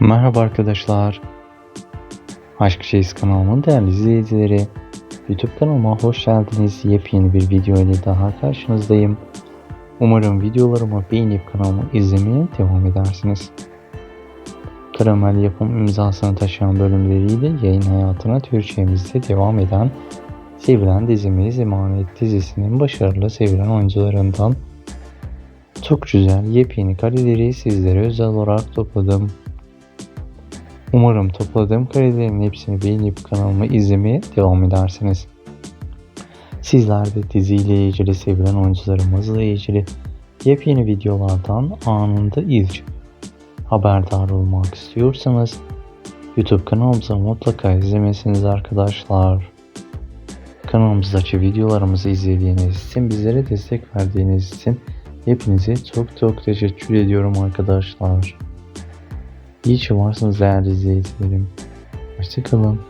Merhaba arkadaşlar. Aşk Şeyiz kanalımın değerli izleyicileri. YouTube kanalıma hoş geldiniz. Yepyeni bir video ile daha karşınızdayım. Umarım videolarımı beğenip kanalımı izlemeye devam edersiniz. Karamel yapım imzasını taşıyan bölümleriyle yayın hayatına Türkçemizde devam eden sevilen dizimiz Emanet dizisinin başarılı sevilen oyuncularından çok güzel yepyeni kareleri sizlere özel olarak topladım. Umarım topladığım karelerin hepsini beğenip kanalımı izlemeye devam edersiniz. Sizler de diziyle ilgili sevilen oyuncularımızla ilgili yepyeni videolardan anında ilk haberdar olmak istiyorsanız YouTube kanalımıza mutlaka izlemesiniz arkadaşlar. Kanalımızdaki videolarımızı izlediğiniz için bizlere destek verdiğiniz için hepinize çok çok teşekkür ediyorum arkadaşlar. İyi ki varsınız değerli izleyicilerim. Hoşçakalın.